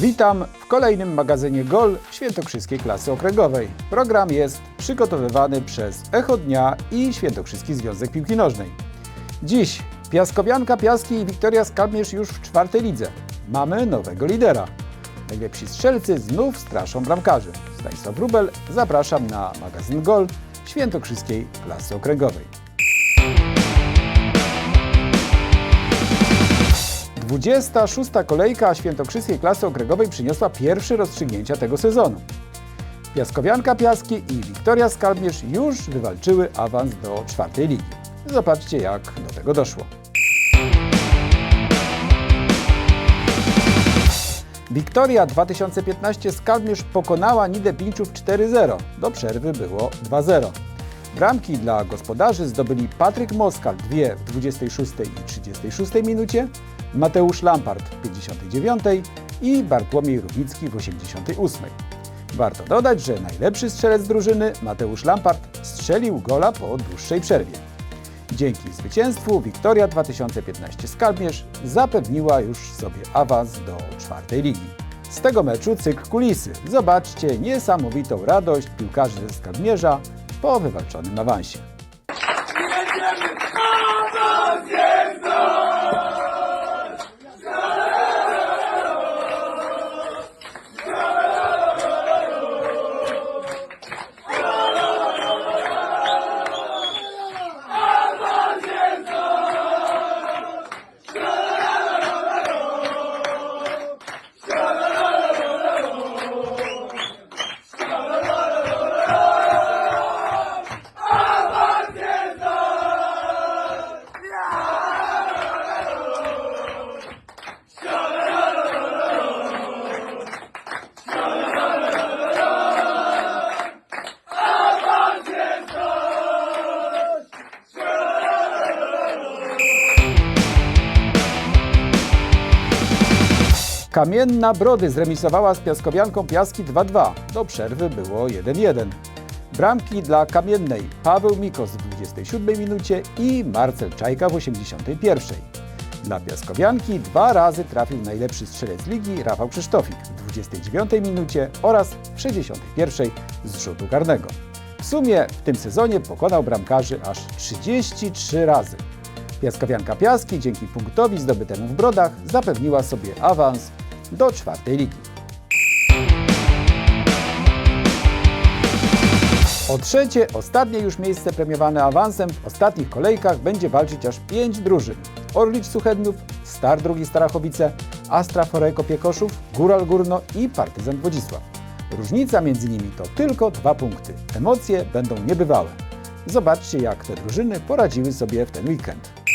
Witam w kolejnym magazynie GOL Świętokrzyskiej Klasy Okręgowej. Program jest przygotowywany przez Echo Dnia i Świętokrzyski Związek Piłki Nożnej. Dziś Piaskowianka Piaski i Wiktoria Skalmierz już w czwartej lidze. Mamy nowego lidera. Najlepsi strzelcy znów straszą bramkarzy. Stanisław Wróbel, zapraszam na magazyn GOL Świętokrzyskiej Klasy Okręgowej. 26. kolejka Świętokrzyskiej Klasy Okręgowej przyniosła pierwsze rozstrzygnięcia tego sezonu. Piaskowianka Piaski i Wiktoria Skalmierz już wywalczyły awans do czwartej ligi. Zobaczcie jak do tego doszło. Wiktoria 2015 Skalmierz pokonała Nidę Pinczów 4-0. Do przerwy było 2-0. Bramki dla gospodarzy zdobyli Patryk Moskal dwie w 26 i 36 minucie, Mateusz Lampart w 59 i Bartłomiej Równicki w 88. Warto dodać, że najlepszy strzelec drużyny Mateusz Lampart strzelił gola po dłuższej przerwie. Dzięki zwycięstwu Wiktoria 2015 Skalmierz zapewniła już sobie awans do czwartej ligi. Z tego meczu cykl kulisy. Zobaczcie niesamowitą radość piłkarzy ze Skalmierza po wywalczonym awansie. Kamienna Brody zremisowała z Piaskowianką Piaski 2-2. Do przerwy było 1-1. Bramki dla Kamiennej Paweł Mikos w 27 minucie i Marcel Czajka w 81. Dla Piaskowianki dwa razy trafił najlepszy strzelec ligi Rafał Krzysztofik w 29 minucie oraz w 61 z rzutu karnego. W sumie w tym sezonie pokonał bramkarzy aż 33 razy. Piaskowianka Piaski dzięki punktowi zdobytemu w Brodach zapewniła sobie awans do czwartej ligi. O trzecie, ostatnie już miejsce premiowane awansem w ostatnich kolejkach będzie walczyć aż pięć drużyn. Orlicz Suchedniów, Star II Starachowice, Astra Foreko Piekoszów, Góral Górno i Partyzan Wodzisław. Różnica między nimi to tylko dwa punkty. Emocje będą niebywałe. Zobaczcie jak te drużyny poradziły sobie w ten weekend.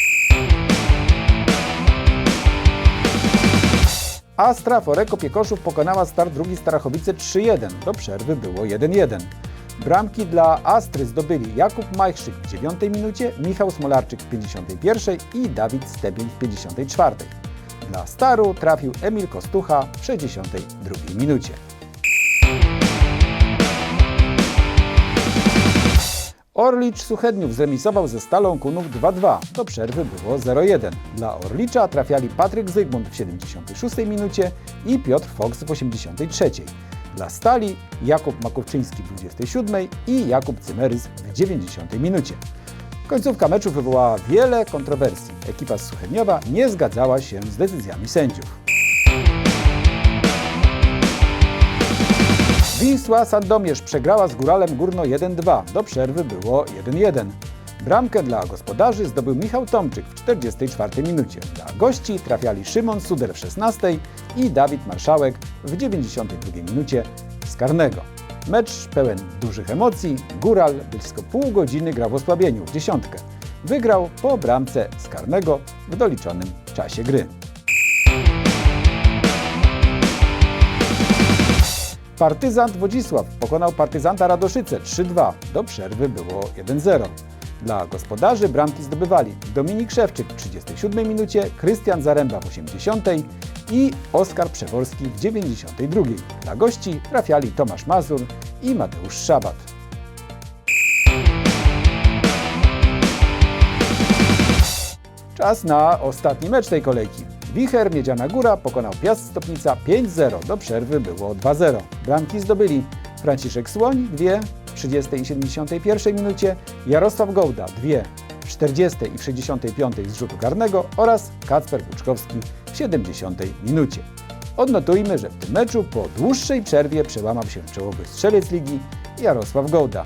Astra Foreko Piekoszów pokonała Star II Starachowice 3-1. Do przerwy było 1-1. Bramki dla Astry zdobyli Jakub Majchrzczyk w 9 minucie, Michał Smolarczyk w 51 i Dawid Stebień w 54. Dla Staru trafił Emil Kostucha w 62 minucie. Orlicz Suchedniów zremisował ze Stalą Kunów 2-2. Do przerwy było 0-1. Dla Orlicza trafiali Patryk Zygmunt w 76 minucie i Piotr Fox w 83. Dla Stali Jakub Makowczyński w 27 i Jakub Cymerys w 90 minucie. Końcówka meczu wywołała wiele kontrowersji. Ekipa Suchedniowa nie zgadzała się z decyzjami sędziów. Wisła Sandomierz przegrała z Góralem Górno 1-2. Do przerwy było 1-1. Bramkę dla gospodarzy zdobył Michał Tomczyk w 44 minucie. Dla gości trafiali Szymon Suder w 16 i Dawid Marszałek w 92 minucie z karnego. Mecz pełen dużych emocji. Góral blisko pół godziny grał w osłabieniu w dziesiątkę. Wygrał po bramce z karnego w doliczonym czasie gry. Partyzant Wodzisław pokonał partyzanta Radoszyce 3-2. Do przerwy było 1-0. Dla gospodarzy bramki zdobywali Dominik Szewczyk w 37 minucie, Krystian Zaręba w 80 i Oskar Przeworski w 92. Dla gości trafiali Tomasz Mazur i Mateusz Szabat. Czas na ostatni mecz tej kolejki. Wicher Miedziana Góra pokonał Piast Stopnica 5-0. Do przerwy było 2-0. Bramki zdobyli Franciszek Słoń, dwie w 30 i 71 minucie, Jarosław Gołda, dwie w 40 i w 65 z rzutu karnego oraz Kacper Buczkowski w 70 minucie. Odnotujmy, że w tym meczu po dłuższej przerwie przełamał się czołowy strzelec ligi Jarosław Gołda.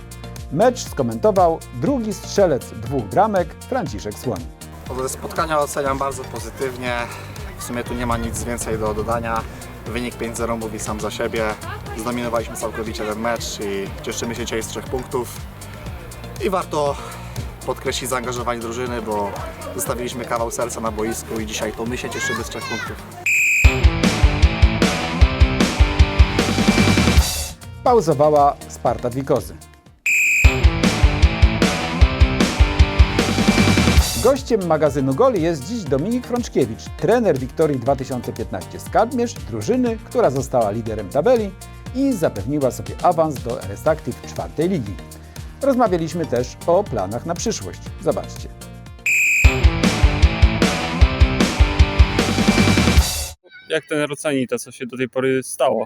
Mecz skomentował drugi strzelec dwóch bramek Franciszek Słoń. Spotkania oceniam bardzo pozytywnie. W sumie tu nie ma nic więcej do dodania. Wynik 5-0 mówi sam za siebie. Zdominowaliśmy całkowicie ten mecz i cieszymy się dzisiaj z trzech punktów. I warto podkreślić zaangażowanie drużyny, bo zostawiliśmy kawał serca na boisku i dzisiaj to my się cieszymy z trzech punktów. Pauzowała Sparta Wikozy. Gościem magazynu Goli jest dziś Dominik Frączkiewicz, trener Wiktorii 2015 z Kadmierz, drużyny, która została liderem tabeli i zapewniła sobie awans do RS Active czwartej ligi. Rozmawialiśmy też o planach na przyszłość. Zobaczcie. Jak ten oceni to, co się do tej pory stało?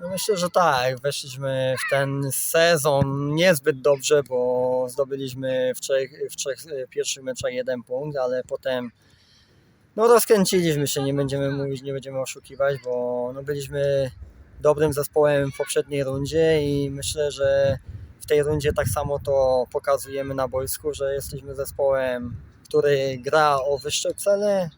No myślę, że tak. Weszliśmy w ten sezon niezbyt dobrze, bo zdobyliśmy w trzech, w trzech e, pierwszych meczach jeden punkt, ale potem no rozkręciliśmy się, nie będziemy mówić, nie będziemy oszukiwać, bo no byliśmy dobrym zespołem w poprzedniej rundzie i myślę, że w tej rundzie tak samo to pokazujemy na boisku, że jesteśmy zespołem, który gra o wyższe cele,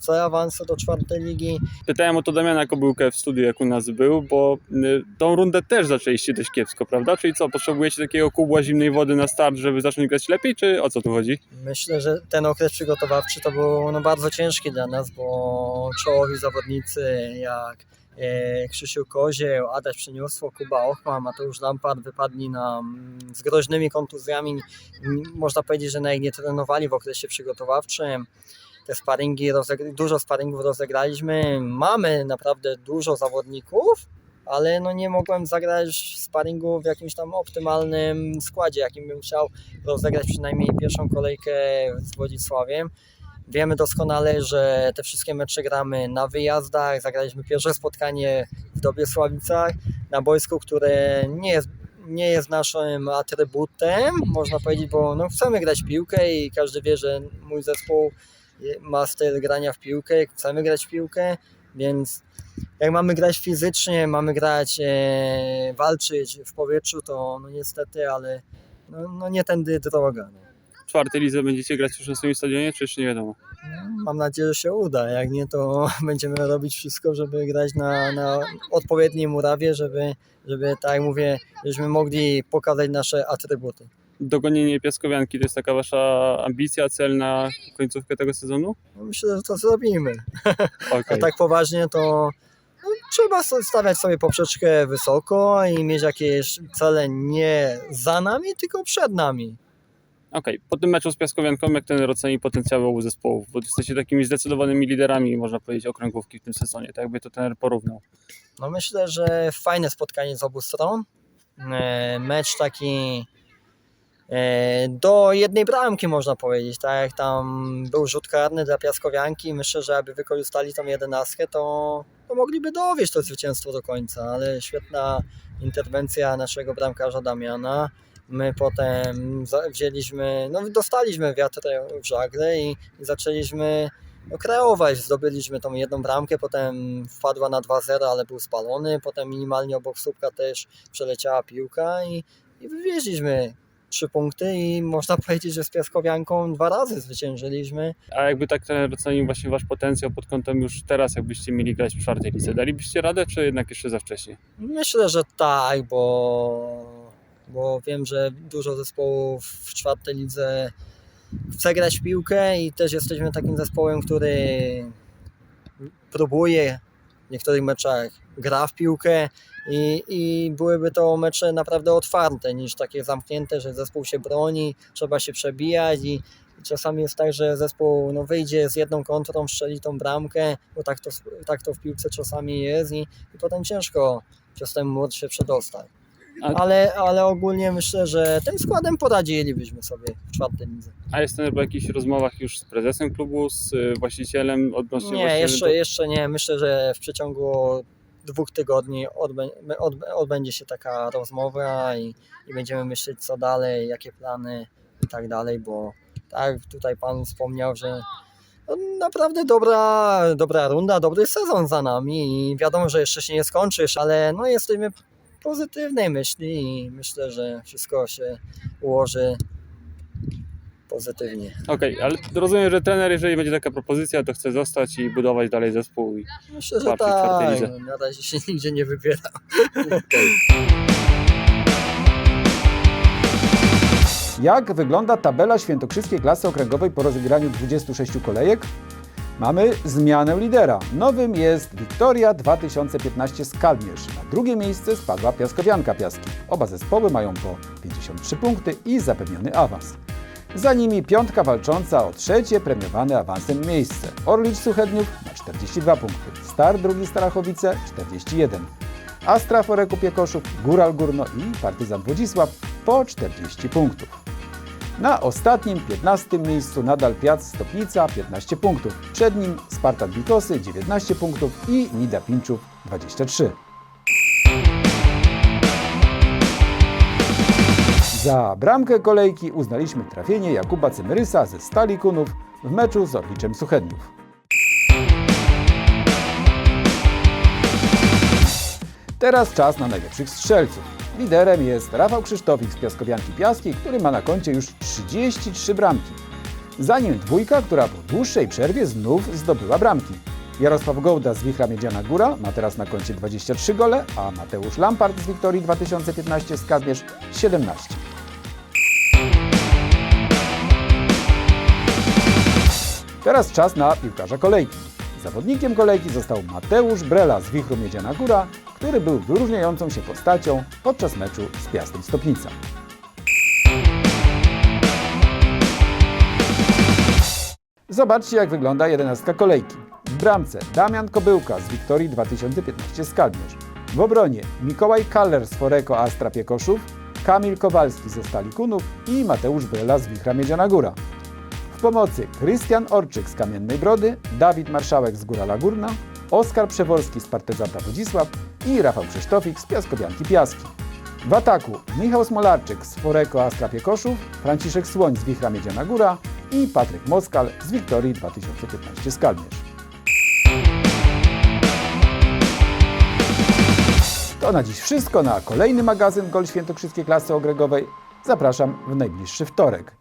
cel awansu do czwartej ligi, Pytałem o to Damiana Kobyłkę w studiu, jak u nas był, bo y, tą rundę też zaczęliście dość kiepsko, prawda? Czyli co, potrzebujecie takiego kubła zimnej wody na start, żeby zacząć grać lepiej, czy o co tu chodzi? Myślę, że ten okres przygotowawczy to był no, bardzo ciężki dla nas, bo czołowi zawodnicy jak e, Krzysiu Kozieł, Adaś Przyniosło, Kuba Ochma, Mateusz Lampard wypadli nam z groźnymi kontuzjami. Można powiedzieć, że nawet nie trenowali w okresie przygotowawczym. Te sparingi, dużo sparingów rozegraliśmy. Mamy naprawdę dużo zawodników, ale no nie mogłem zagrać sparingu w jakimś tam optymalnym składzie, jakim bym chciał rozegrać przynajmniej pierwszą kolejkę z Władysławiem. Wiemy doskonale, że te wszystkie mecze gramy na wyjazdach. Zagraliśmy pierwsze spotkanie w Dobiesławicach na boisku, które nie jest, nie jest naszym atrybutem, można powiedzieć, bo no, chcemy grać piłkę i każdy wie, że mój zespół ma styl grania w piłkę, chcemy grać w piłkę, więc jak mamy grać fizycznie, mamy grać, e, walczyć w powietrzu, to no niestety, ale no, no nie tędy droga. No. W czwartej lidze będziecie grać już na swoim stadionie, czy jeszcze nie wiadomo? Mam nadzieję, że się uda. Jak nie, to będziemy robić wszystko, żeby grać na, na odpowiedniej murawie, żeby, żeby, tak jak mówię, żebyśmy mogli pokazać nasze atrybuty. Dogonienie Piaskowianki to jest taka wasza ambicja, cel na końcówkę tego sezonu? No myślę, że to zrobimy. Okej. A tak poważnie to no, trzeba stawiać sobie poprzeczkę wysoko i mieć jakieś cele nie za nami, tylko przed nami. Okej, po tym meczu z Piaskowianką, jak ten oceni potencjał obu zespołów? Bo jesteście takimi zdecydowanymi liderami, można powiedzieć, okręgówki w tym sezonie, tak jakby to ten porównał. No myślę, że fajne spotkanie z obu stron. E, Mecz taki do jednej bramki można powiedzieć, tak jak tam był rzut karny dla Piaskowianki, myślę, że aby wykorzystali tą jedenastkę, to, to mogliby dowieść to zwycięstwo do końca, ale świetna interwencja naszego bramkarza Damiana. My potem wzięliśmy, no dostaliśmy wiatr w żagle i zaczęliśmy no, kreować. Zdobyliśmy tą jedną bramkę, potem wpadła na 2-0, ale był spalony. Potem minimalnie obok słupka też przeleciała piłka i, i wywieźliśmy trzy punkty i można powiedzieć, że z Piaskowianką dwa razy zwyciężyliśmy. A jakby tak ten ocenił właśnie wasz potencjał pod kątem już teraz, jakbyście mieli grać w czwartej lidze, dalibyście radę, czy jednak jeszcze za wcześnie? Myślę, że tak, bo, bo wiem, że dużo zespołów w czwartej lidze chce grać w piłkę i też jesteśmy takim zespołem, który próbuje niektórych meczach gra w piłkę i, i byłyby to mecze naprawdę otwarte niż takie zamknięte, że zespół się broni, trzeba się przebijać i, czasami jest tak, że zespół no, wyjdzie z jedną kontrą, strzeli tą bramkę, bo tak to, tak to w piłce czasami jest i, i potem ciężko przez ten mur się przedostać. Ale, ale ogólnie myślę, że tym składem poradzilibyśmy sobie w czwartej lidze. A jest ten po jakichś rozmowach już z prezesem klubu, z y, właścicielem odnośnie Nie, jeszcze, do- jeszcze nie. Myślę, że w przeciągu dwóch tygodni odbę, od, odbędzie się taka rozmowa i, i będziemy myśleć co dalej, jakie plany i tak dalej, bo tak tutaj Pan wspomniał, że no, naprawdę dobra, dobra runda, dobry sezon za nami i wiadomo, że jeszcze się nie skończy, ale no jesteśmy pozytywnej myśli i myślę, że wszystko się ułoży pozytywnie. Okej, ale rozumiem, że trener, jeżeli będzie taka propozycja, to chce zostać i budować dalej zespół. I... Myślę, że czwartej tak. lidze. Na razie się nigdzie nie wybiera. Jak wygląda tabela świętokrzyskiej klasy okręgowej po rozegraniu 26 kolejek? Mamy zmianę lidera. Nowym jest Wiktoria 2015 Skalmierz. Na drugie miejsce spadła Piaskowianka Piaski. Oba zespoły mają po 53 punkty i zapewniony awans. Za nimi piątka walcząca o trzecie premiowane awansem miejsce. Orlicz Suchedniów ma 42 punkty, Star drugi Starachowice 41. Astra Foreku Piekoszów, Góral Górno i Partyzan Wodzisław po 40 punktów. Na ostatnim, 15 miejscu nadal Piast Stopnica 15 punktów. Przed nim Spartak Bikosy 19 punktów i Nida Pinczów 23. Za bramkę kolejki uznaliśmy trafienie Jakuba Cymerysa ze Stali Kunów w meczu z Orliczem Suchedniów. Teraz czas na najlepszych strzelców. Liderem jest Rafał Krzysztofik z Piaskowianki Piaski, który ma na koncie już 33 bramki. Za nim dwójka, która po dłuższej przerwie znów zdobyła bramki. Jarosław Gołda z Wichra Miedziana Góra ma teraz na koncie 23 gole, a Mateusz Lampart z Wiktorii 2015 z Kazmierz 17. Teraz czas na piłkarza kolejki. Zawodnikiem kolejki został Mateusz Brela z Wichru Miedziana Góra, który był wyróżniającą się postacią podczas meczu z Piastem Stopnica. Zobaczcie jak wygląda jedenastka kolejki. W bramce Damian Kobyłka z Wiktorii 2015 Skalmierz. W obronie Mikołaj Kaller z Foreko Astra Piekoszów, Kamil Kowalski ze Stali Kunów i Mateusz Brela z Wichra Miedziana Góra. W pomocy Krystian Orczyk z Kamiennej Brody, Dawid Marszałek z Górala Górna, Oskar Przeworski z Partyzanta Wodzisław i Rafał Krzysztofik z Piaskowianki Piaski. W ataku Michał Smolarczyk z Foreko Astra Piekoszów, Franciszek Słoń z Wichra Miedziana Góra i Patryk Moskal z Wiktorii 2015 Skalmierz. To na dziś wszystko na kolejny magazyn Gol Świętokrzyskiej Klasy Ogregowej. Zapraszam w najbliższy wtorek.